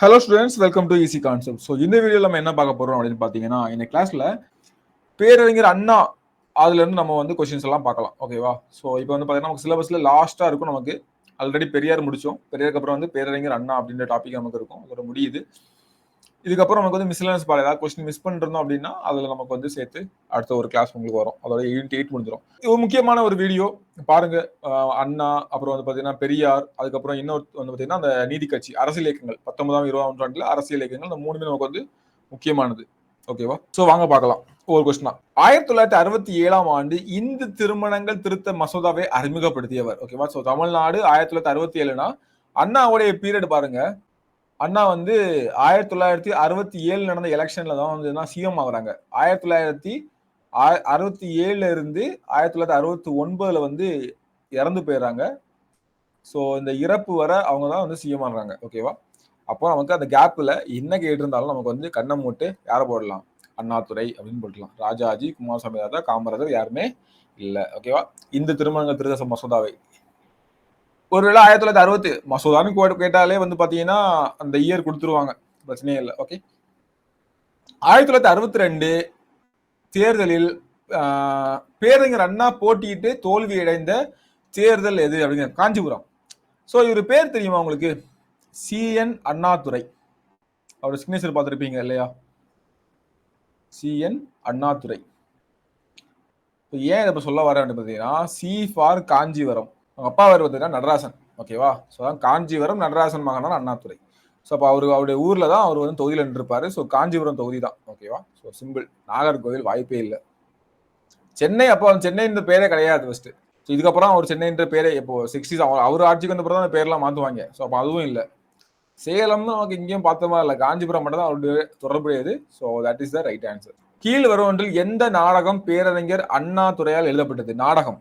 Hello students welcome to easy concept so இந்த வீடியோவில் நம்ம என்ன பார்க்க போகிறோம் அப்படின்னு பார்த்தீங்கன்னா இந்த கிளாஸில் பேரறிஞர் அண்ணா அதுலேருந்து நம்ம வந்து கொஷின்ஸ் எல்லாம் பார்க்கலாம். ஓகேவா ஸோ இப்போ வந்து பார்த்தீங்கன்னா நமக்கு சிலபஸில் லாஸ்ட்டாக இருக்கும் நமக்கு. ஆல்ரெடி பெரியார் முடித்தோம் பெரியாருக்கு அப்புறம் வந்து பேரறிஞர் அண்ணா அப்படின்ற டாபிக் நமக்கு இருக்கும். அதோட முடியுது. இதுக்கப்புறம் நமக்கு வந்து மிஸ்லன்ஸ் பால் ஏதாவது கொஸ்டின் மிஸ் பண்ணிருந்தோம் அப்படின்னா அதில் நமக்கு வந்து சேர்த்து அடுத்த ஒரு கிளாஸ் உங்களுக்கு வரும். அதோட யூனிட் எயிட் முடிஞ்சிடும் இது ஒரு முக்கியமான ஒரு வீடியோ பாருங்க அண்ணா அப்புறம் வந்து பார்த்தீங்கன்னா பெரியார் அதுக்கப்புறம் இன்னொரு வந்து பார்த்தீங்கன்னா அந்த நீதி கட்சி அரசியல் இயக்கங்கள் பத்தொன்பதாம் இருபதாம் நூற்றாண்டுல அரசியல் இயக்கங்கள் இந்த மூணுமே நமக்கு வந்து முக்கியமானது. ஓகேவா ஸோ வாங்க பார்க்கலாம். ஒரு கொஸ்டினா ஆயிரத்தி தொள்ளாயிரத்தி அறுபத்தி ஏழாம் ஆண்டு இந்து திருமணங்கள் திருத்த மசோதாவை அறிமுகப்படுத்தியவர். ஓகேவா ஸோ தமிழ்நாடு ஆயிரத்தி தொள்ளாயிரத்தி அறுபத்தி ஏழுனா அண்ணாவுடைய பீரியட் பாருங்க. அண்ணா வந்து ஆயிரத்தி தொள்ளாயிரத்தி அறுபத்தி ஏழு நடந்த எலெக்ஷன்ல தான் வந்து சிஎம் ஆகுறாங்க. ஆயிரத்தி தொள்ளாயிரத்தி ஆ- அறுபத்தி ஏழுல இருந்து ஆயிரத்தி தொள்ளாயிரத்தி அறுபத்தி ஒன்பதுல வந்து இறந்து போயிடுறாங்க. ஸோ இந்த இறப்பு வர அவங்க தான் வந்து சிஎம் ஆகுறாங்க. ஓகேவா அப்போ நமக்கு அந்த கேப்பில் என்ன கேட்டிருந்தாலும் நமக்கு வந்து கண்ணை மூட்டு யாரை போடலாம்? அண்ணாதுரை அப்படின்னு போட்டுலாம் ராஜாஜி குமாரசாமி ராஜா காமராஜர் யாருமே இல்லை. ஓகேவா இந்த திருமணங்கள் திருதச மசோதாவை ஒருவேளை ஆயிரத்தி தொள்ளாயிரத்தி அறுபத்தி மசோதான்னு கோ- கேட்டாலே வந்து பாத்தீங்கன்னா அந்த இயர் கொடுத்துருவாங்க. பிரச்சனையே இல்லை. ஓகே ஆயிரத்தி தொள்ளாயிரத்தி அறுபத்தி ரெண்டு தேர்தலில் பேரறிஞர் அண்ணா போட்டியிட்டு தோல்வி அடைந்த தேர்தல் எது அப்படிங்கிற காஞ்சிபுரம். ஸோ இவர் பேர் தெரியுமா உங்களுக்கு? சிஎன் அண்ணாதுரை. அவர் சிக்னேச்சர் பார்த்துருப்பீங்க இல்லையா? சிஎன் அண்ணாதுரை. இப்போ ஏன் இதை சொல்ல வரேன் அப்படின்னு பார்த்தீங்கன்னா சி. ஃபார் காஞ்சிபுரம். அவங்க அப்பா பேர் பார்த்தீங்கன்னா நடராசன். ஓகேவா ஸோ அதான் காஞ்சிபுரம் நடராசன் மகனான அண்ணாதுரை. ஸோ அப்போ அவர் அவருடைய ஊரில் தான் அவர் வந்து தொகுதியில் நின்றுப்பாரு. ஸோ காஞ்சிபுரம் தொகுதி தான். ஓகேவா ஸோ சிம்பிள் நாகர்கோவில் வாய்ப்பே இல்லை. சென்னை அப்போ சென்னைன்ற பேரே கிடையாது ஃபர்ஸ்ட் ஸோ இதுக்கப்புறம் அவர் சென்னைன்ற பேரே இப்போ சிக்ஸ்டிஸ் அவர் அவர் ஆட்சிக்கு வந்த பிறகு தான் அந்த பேர்லாம் மாற்றுவாங்க ஸோ அப்போ அதுவும் இல்லை. சேலம்னு நமக்கு இங்கேயும் பார்த்த மாதிரி இல்லை. காஞ்சிபுரம் மட்டும் தான் அவருடைய தொடர்புடையது so that is the right answer கீழ் வருவொன்றில் எந்த நாடகம் பேரறிஞர் அண்ணா துறையால் எழுதப்பட்டது? நாடகம்.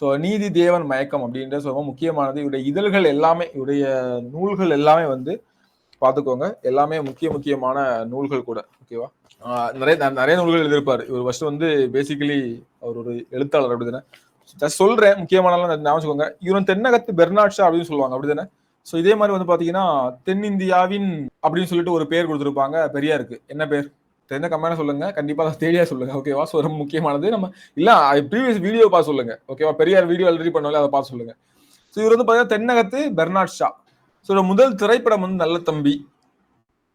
ஸோ நீதி தேவன் மயக்கம் அப்படின்ற ரொம்ப முக்கியமானது இவருடைய இதழ்கள் எல்லாமே இவருடைய நூல்கள் எல்லாமே வந்து பார்த்துக்கோங்க. எல்லாமே முக்கிய முக்கியமான நூல்கள் கூட ஓகேவா நிறைய நிறைய நூல்கள் எழுதியிருப்பார். இவர் ஃபர்ஸ்ட் வந்து பேசிக்கலி அவர் ஒரு எழுத்தாளர் அப்படிதானே? ஜஸ்ட் சொல்றேன் முக்கியமான ஞாபகம் இவரும் தென்னகத்து பெர்னாட்ஷா அப்படின்னு சொல்லுவாங்க அப்படிதானே? ஸோ இதே மாதிரி வந்து பார்த்தீங்கன்னா தென்னிந்தியாவின் அப்படின்னு சொல்லிட்டு ஒரு பேர் கொடுத்துருப்பாங்க பெரியாருக்கு. என்ன பேர்? தெரிஞ்ச கம்மியான சொல்லுங்க. கண்டிப்பா அதை தேடியா சொல்லுங்க. ஓகேவா ஸோ ரொம்ப முக்கியமானது. நம்ம இல்ல ப்ரீவியஸ் வீடியோ பார்த்து சொல்லுங்க. ஓகேவா பெரியார் வீடியோ ஆல்ரெடி பண்ணல அதை பார்த்து சொல்லுங்க. ஸோ இவர் வந்து பார்த்தீங்கன்னா தென்னகத்து பெர்னாட் ஷா. ஸோ முதல் திரைப்படம் வந்து நல்ல தம்பி.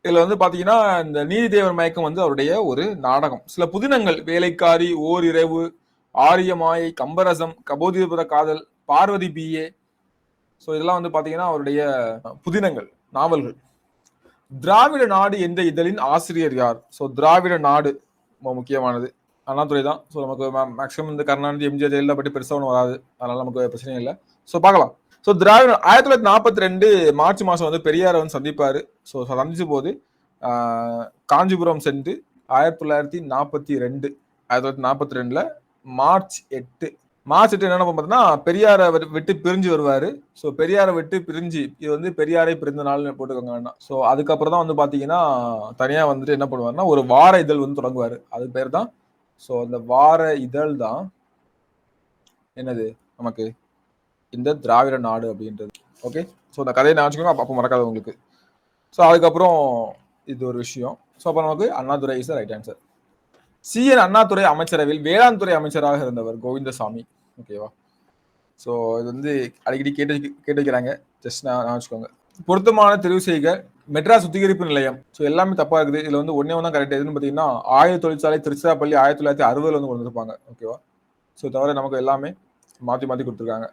இதுல வந்து பாத்தீங்கன்னா இந்த நீதிதேவர் மயக்கம் வந்து அவருடைய ஒரு நாடகம். சில புதினங்கள் வேலைக்காரி ஓர் இரவு ஆரியமாயை கம்பரசம் கபோதிபுர காதல் பார்வதி பிஏ ஸோ இதெல்லாம் வந்து பாத்தீங்கன்னா அவருடைய புதினங்கள் நாவல்கள். திராவிட நாடு என்ற இதழின் ஆசிரியர் யார்? ஸோ திராவிட நாடு ரொம்ப முக்கியமானது. அண்ணாதுரை தான். ஸோ நமக்கு மேக்ஸிமம் இந்த கருணாநிதி எம்ஜிஆர் ஜெயலலிதா பற்றி பெருசாக ஒன்றும் வராது. அதனால நமக்கு பிரச்சனை இல்லை. ஸோ பார்க்கலாம். ஸோ திராவிட ஆயிரத்தி தொள்ளாயிரத்தி நாற்பத்தி ரெண்டு மார்ச் மாதம் வந்து பெரியார் வந்து சந்திப்பார். ஸோ சந்திச்ச போது காஞ்சிபுரம் சென்று ஆயிரத்தி தொள்ளாயிரத்தி நாற்பத்தி ரெண்டு ஆயிரத்தி தொள்ளாயிரத்தி நாற்பத்தி ரெண்டில் மார்ச் எட்டு மார்ச் எட்டு என்ன பார்த்தீங்கன்னா பெரியாரை விட்டு- பிரிஞ்சு வருவார். ஸோ பெரியாரை விட்டு பிரிஞ்சு இது வந்து பெரியாரை பிறந்த நாள்னு போட்டுக்கோங்க ஸோ அதுக்கப்புறம் தான் வந்து பார்த்தீங்கன்னா தனியாக வந்துட்டு என்ன பண்ணுவார்னா ஒரு வார இதழ் வந்து தொடங்குவார். அது பேர் தான் ஸோ அந்த வார இதழ் தான் என்னது நமக்கு இந்த திராவிட நாடு அப்படின்றது. ஓகே ஸோ அந்த கதையை நான் வச்சுக்கணும் அப்போ மறக்காது உங்களுக்கு. ஸோ அதுக்கப்புறம் இது ஒரு விஷயம். ஸோ அப்போ நமக்கு Annadurai is right answer CN Annadurai அமைச்சரவையில் வேளாண் துறை அமைச்சராக இருந்தவர் கோவிந்தசாமி. ஓகேவா ஸோ இது வந்து அடிக்கடி கேட்டு கேட்டு வைக்கிறாங்க. ஜஸ்ட் நான் நான் வச்சுக்கோங்க. பொருத்தமான தெரிவு செய்க. மெட்ராஸ் சுத்திகரிப்பு நிலையம். ஸோ எல்லாமே தப்பாக இருக்குது. இதில் வந்து ஒன்றே ஒன்றா கரெக்ட் எதுன்னு பார்த்தீங்கன்னா ஆயுத தொழிற்சாலை திருச்சிராப்பள்ளி ஆயிரத்தி தொள்ளாயிரத்தி அறுபதுல வந்து கொண்டு வந்திருப்பாங்க ஓகேவா ஸோ தவிர நமக்கு எல்லாமே மாற்றி மாற்றி கொடுத்துருக்காங்க.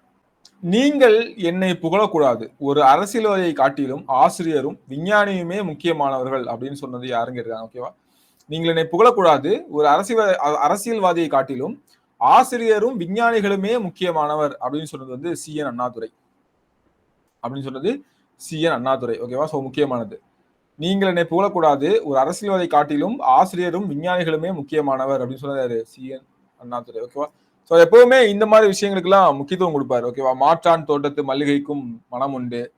நீங்கள் என்னை புகழக்கூடாது. ஒரு அரசியல்வாதியை காட்டிலும் ஆசிரியரும் விஞ்ஞானியுமே முக்கியமானவர்கள் அப்படின்னு சொன்னது யாருங்க இருக்காங்க ஓகேவா நீங்கள் என்னை புகழக்கூடாது. ஒரு அரசியல் அரசியல்வாதியை காட்டிலும் ஆசிரியரும் விஞ்ஞானிகளுமே முக்கியமானவர் அப்படின்னு சொன்னது வந்து சிஎன் அண்ணாதுரை. அப்படின்னு சொன்னது சிஎன் அண்ணாதுரை. ஓகேவா ஸோ முக்கியமானது. நீங்கள் என்னை புகழக்கூடாது. ஒரு அரசியல்வாதை காட்டிலும் ஆசிரியரும் விஞ்ஞானிகளுமே முக்கியமானவர் அப்படின்னு சொன்னது சி. சிஎன் அண்ணாதுரை. ஓகேவா ஸோ எப்பவுமே இந்த மாதிரி விஷயங்களுக்கெல்லாம் முக்கியத்துவம் கொடுப்பாரு. ஓகேவா மாற்றான் தோட்டத்து மல்லிகைக்கும் மனம் உண்டு.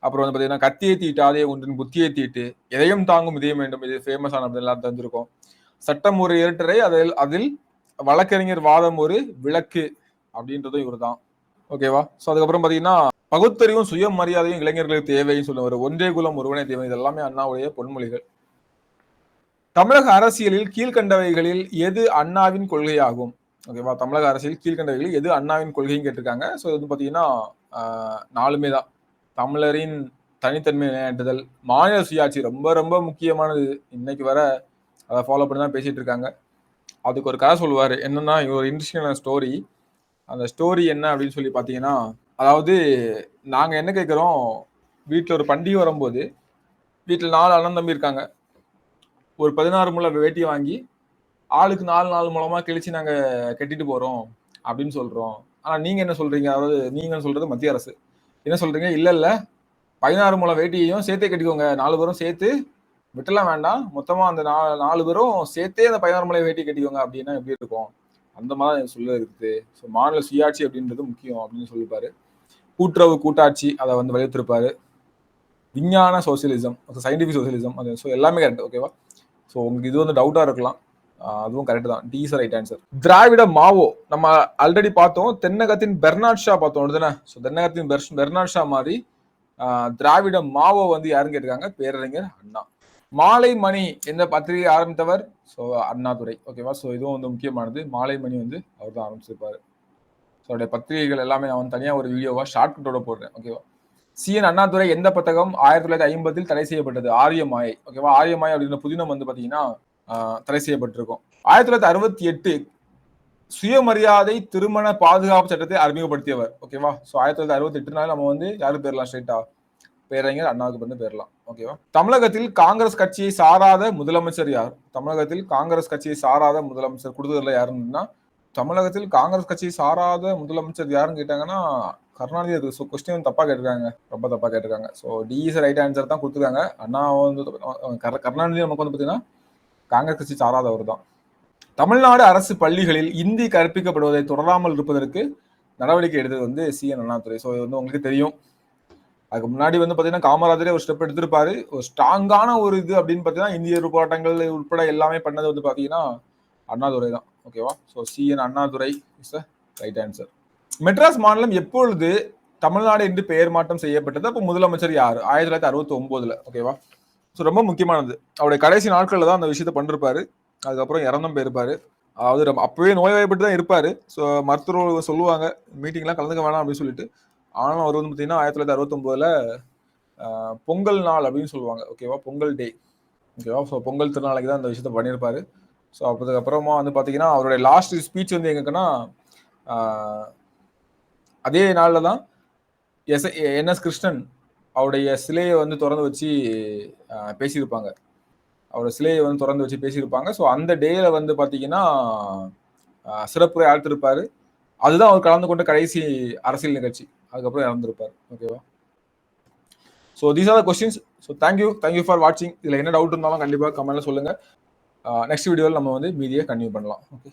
அப்புறம் வந்து பார்த்தீங்கன்னா கத்தியை தீட்டாதே ஒன்றின் புத்தியை தீட்டு எதையும் தாங்கும் இதயம் வேண்டும். இது ஃபேமஸ் ஆனது எல்லாம் தந்திருக்கோம். சட்டம் ஒரு இரட்டரை அதில் அதில் வழக்கறிஞர் வாதம் ஒரு விளக்கு அப்படின்றதும் இவர் தான் ஓகேவா ஸோ அதுக்கப்புறம் பார்த்தீங்கன்னா பகுத்தறிவும் சுயமரியாதையும் இளைஞர்களுக்கு தேவைன்னு சொல்லுவார். ஒன்றே குலம் ஒருவனே தேவை. இது எல்லாமே அண்ணாவுடைய பொன்மொழிகள். தமிழக அரசியலில் கீழ்கண்டவைகளில் எது அண்ணாவின் கொள்கையாகும்? ஓகேவா தமிழக அரசியல் கீழ்கண்டவைகளில் எது அண்ணாவின் கொள்கைன்னு கேட்டிருக்காங்க. ஸோ இது வந்து பார்த்தீங்கன்னா நாலுமே தான். தமிழரின் தனித்தன்மை நிலைநாட்டுதல் மாநில சுயாட்சி ரொம்ப ரொம்ப முக்கியமானது. இன்னைக்கு வர அதை ஃபாலோ பண்ணி தான் பேசிட்டு இருக்காங்க. அதுக்கு ஒரு கதை சொல்லுவார். என்னன்னா ஒரு இன்ட்ரெஸ்டிங்கான ஸ்டோரி அந்த ஸ்டோரி என்ன அப்படின்னு சொல்லி பார்த்தீங்கன்னா அதாவது நாங்கள் என்ன கேட்குறோம் வீட்டில் ஒரு பண்டிகை வரும்போது வீட்டில் நாலு அண்ணன் தம்பி இருக்காங்க. ஒரு பதினாறு முளை வேட்டி வாங்கி ஆளுக்கு நாலு நாலு மூலமாக கிழிச்சு நாங்கள் கட்டிட்டு போகிறோம் அப்படின்னு சொல்கிறோம் ஆனால் நீங்கள் என்ன சொல்கிறீங்க அதாவது நீங்கள் சொல்கிறது மத்திய அரசு. என்ன சொல்கிறீங்க இல்லை இல்லை. பதினாறு முளை வேட்டியையும் சேர்த்தே கட்டிக்கோங்க. நாலு பேரும் சேர்த்து விட்டலாம் வேண்டாம். மொத்தமாக அந்த நாலு நாலு பேரும் சேர்த்தே அந்த பதினாறு மூலம் வேட்டி கட்டிக்கோங்க அப்படின்னா எப்படி இருக்கும்? அந்த மாதிரி சொல்ல இருக்குது. ஸோ மாநில சுயாட்சி அப்படின்றது முக்கியம் அப்படின்னு சொல்லியிருப்பாரு கூட்டுறவு கூட்டாட்சி அதை வந்து வலியுறுத்திருப்பாரு. விஞ்ஞான சோசியலிசம் சயின்டிஃபிக் சோசியலிசம் அது ஸோ எல்லாமே கரெக்ட் ஓகேவா ஸோ உங்களுக்கு இது வந்து டவுட்டாக இருக்கலாம். அதுவும் கரெக்ட் தான். டீஸ் ரைட் ஆன்சர் திராவிட மாவோ நம்ம ஆல்ரெடி பார்த்தோம். தென்னகத்தின் பெர்னாட் ஷா பார்த்தோம் தானே ஸோ தென்னகத்தின் பெர்னாட் ஷா மாதிரி திராவிட மாவோ வந்து யாருன்னு கேட்டிருக்காங்க? பேரறிஞர் அண்ணா. மாலை மணி எந்த பத்திரிகை ஆரம்பித்தவர் ஸோ அண்ணாதுரை. ஓகேவா ஸோ இதுவும் வந்து முக்கியமானது. மாலை மணி வந்து அவர் தான் ஆரம்பிச்சிருப்பார். ஸோ அவருடைய பத்திரிகைகள் எல்லாமே நான் வந்து தனியாக ஒரு வீடியோவாக ஷார்ட்கட்டோட போடுறேன். ஓகேவா சிஎன் அண்ணாதுரை எந்த புத்தகம் ஆயிரத்தி தொள்ளாயிரத்தி ஐம்பதில் தடை செய்யப்பட்டது? ஆரியமாயை ஓகேவா ஆரியமாயை அப்படின்ற புதினம் வந்து பார்த்தீங்கன்னா தடை செய்யப்பட்டிருக்கும். ஆயிரத்தி தொள்ளாயிரத்தி அறுபத்தி எட்டு சுயமரியாதை திருமண பாதுகாப்பு சட்டத்தை அறிமுகப்படுத்தியவர். ஓகேவா ஸோ ஆயிரத்தி தொள்ளாயிரத்தி அறுபத்தி எட்டுனால நம்ம வந்து யாரும் பேரலாம் ஸ்ட்ரைட்டா பேரறிஞர் அண்ணாவுக்கு வந்து பேரலாம். ஓகேவா தமிழகத்தில் காங்கிரஸ் கட்சியை சாராத முதலமைச்சர் யார்? தமிழகத்தில் காங்கிரஸ் கட்சியை சாராத முதலமைச்சர் கொடுத்ததுல யாருன்னா தமிழகத்தில் காங்கிரஸ் கட்சியை சாராத முதலமைச்சர் யாருன்னு கேட்டாங்கன்னா கருணாநிதி அது கொஸ்டின் தப்பாக கேட்டிருக்காங்க. ரொம்ப தப்பாக கேட்டிருக்காங்க. ஸோ டிஇஸ் ரைட் ஆன்சர் தான் கொடுத்துருக்காங்க. அண்ணா வந்து கருணாநிதி நமக்கு வந்து பார்த்தீங்கன்னா காங்கிரஸ் கட்சி சாராதவர் தான். தமிழ்நாடு அரசு பள்ளிகளில் இந்தி கற்பிக்கப்படுவதை தொடராமல் இருப்பதற்கு நடவடிக்கை எடுத்தது வந்து சி என் அண்ணாதுரை. ஸோ இது வந்து உங்களுக்கு தெரியும். அதுக்கு முன்னாடி வந்து பார்த்தீங்கன்னா காமராஜரே ஒரு ஸ்டெப் எடுத்திருப்பாரு. ஒரு ஸ்ட்ராங்கான ஒரு இது அப்படின்னு பார்த்தீங்கன்னா இந்திய போராட்டங்கள் உட்பட எல்லாமே பண்ணது வந்து பார்த்தீங்கன்னா அண்ணாதுரை தான். ஓகேவா so CN Annadurai is a right answer Madras மாநிலம் எப்பொழுது தமிழ்நாடு என்று பெயர் மாற்றம் செய்யப்பட்டது? அப்போ முதலமைச்சர் யார்? ஆயிரத்தி தொள்ளாயிரத்தி அறுபத்தி ஒன்பதுல ஓகேவா ஸோ ரொம்ப முக்கியமானது. அவருடைய கடைசி நாட்களில் தான் அந்த விஷயத்த பண்ணிருப்பாரு. அதுக்கப்புறம் இறந்தும் போயிருப்பாரு. அதாவது ரொம்ப அப்பவே நோய்வாய்ப்பட்டு தான் இருப்பாரு. ஸோ மருத்துவர் சொல்லுவாங்க மீட்டிங்லாம் கலந்துக்க வேணாம் அப்படின்னு சொல்லிட்டு. ஆனாலும் அவர் வந்து பார்த்தீங்கன்னா ஆயிரத்தி தொள்ளாயிரத்தி அறுபத்தொம்போதுல பொங்கல் நாள் அப்படின்னு சொல்லுவாங்க. ஓகேவா பொங்கல் டே ஓகேவா ஸோ பொங்கல் திருநாளைக்கு தான் அந்த விஷயத்த பண்ணியிருப்பார். ஸோ அதுக்கப்புறமா வந்து பார்த்தீங்கன்னா அவருடைய லாஸ்ட் ஸ்பீச் வந்து எங்கன்னா அதே நாளில் தான் எஸ் என்எஸ் கிருஷ்ணன் அவருடைய சிலையை வந்து திறந்து வச்சு பேசியிருப்பாங்க. அவரோட சிலையை வந்து திறந்து வச்சு பேசியிருப்பாங்க. ஸோ அந்த டேயில் வந்து பார்த்தீங்கன்னா சிறப்புரை ஆழ்த்திருப்பாரு. அதுதான் அவர் கலந்து கொண்ட கடைசி அரசியல் நிகழ்ச்சி. அதுக்கப்புறம் இறந்துருப்பார். ஓகேவா so these are the questions so thank you thank you for வாட்சிங் இதில் என்ன டவுட் இருந்தாலும் கண்டிப்பாக கமெண்ட்டில் சொல்லுங்கள் நெக்ஸ்ட் uh, வீடியோவில் நம்ம வந்து மீதியை கன்டினியூ பண்ணலாம். ஓகே